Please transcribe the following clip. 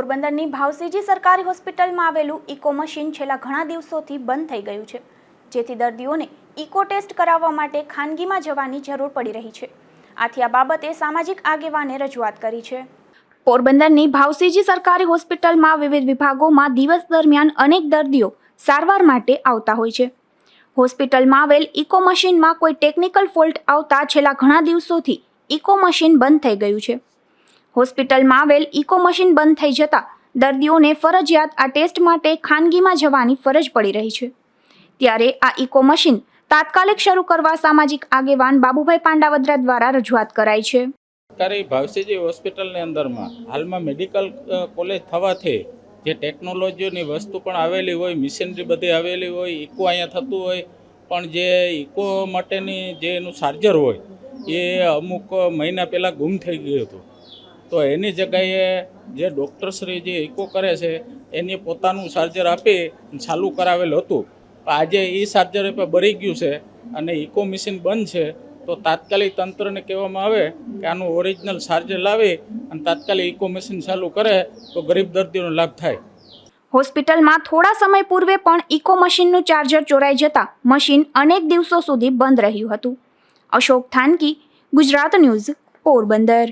પોરબંદરની ભાવસીજી સરકારી હોસ્પિટલમાં આવેલું ઇકો મશીન છેલ્લા ઘણા દિવસોથી બંધ થઈ ગયું છે, જેથી દર્દીઓને ઇકો ટેસ્ટ કરાવવા માટે ખાનગીમાં જવાની જરૂર પડી રહી છે. આથી આ બાબતે સામાજિક આગેવાને રજૂઆત કરી છે. પોરબંદરની ભાવસીજી સરકારી હોસ્પિટલમાં વિવિધ વિભાગોમાં દિવસ દરમિયાન અનેક દર્દીઓ સારવાર માટે આવતા હોય છે. હોસ્પિટલમાં આવેલ ઇકો મશીનમાં કોઈ ટેકનિકલ ફોલ્ટ આવતા છેલ્લા ઘણા દિવસોથી ઇકો મશીન બંધ થઈ ગયું છે. હોસ્પિટલમાં આવેલ ઇકો મશીન બંધ થઈ જતા દર્દીઓને ફરજિયાત આ ટેસ્ટ માટે ખાનગીમાં જવાની ફરજ પડી રહી છે. ત્યારે આ ઇકો મશીન તાત્કાલિક શરૂ કરવા સામાજિક આગેવાન બાબુભાઈ પાંડાવદ્રા દ્વારા રજૂઆત કરાઈ છે. સરકારી ભાવસીજી હોસ્પિટલની અંદરમાં હાલમાં મેડિકલ કોલેજ થવાથી જે ટેકનોલોજીની વસ્તુ પણ આવેલી હોય, મિશનરી બધી આવેલી હોય, ઇકો અહીંયા થતું હોય, પણ જે ઇકો માટેની જે એનું ચાર્જર હોય, એ અમુક મહિના પહેલાં ગુમ થઈ ગયું હતું. તો એની જગ્યાએ જે ડૉક્ટરશ્રી જે ઇકો કરે છે, એની પોતાનું ચાર્જર આપી ચાલુ કરાવેલ હતું. આજે એ ચાર્જર બળી ગયું છે અને ઇકો મશીન બંધ છે. તો તાત્કાલિક તંત્રને કહેવામાં આવે કે આનું ઓરિજિનલ ચાર્જર લાવી અને તાત્કાલિક ઇકો મશીન ચાલુ કરે તો ગરીબ દર્દીનો લાભ થાય. હોસ્પિટલમાં થોડા સમય પૂર્વે પણ ઇકો મશીનનું ચાર્જર ચોરાઈ જતા મશીન અનેક દિવસો સુધી બંધ રહ્યું હતું. અશોક થાનકી, ગુજરાત ન્યૂઝ, પોરબંદર.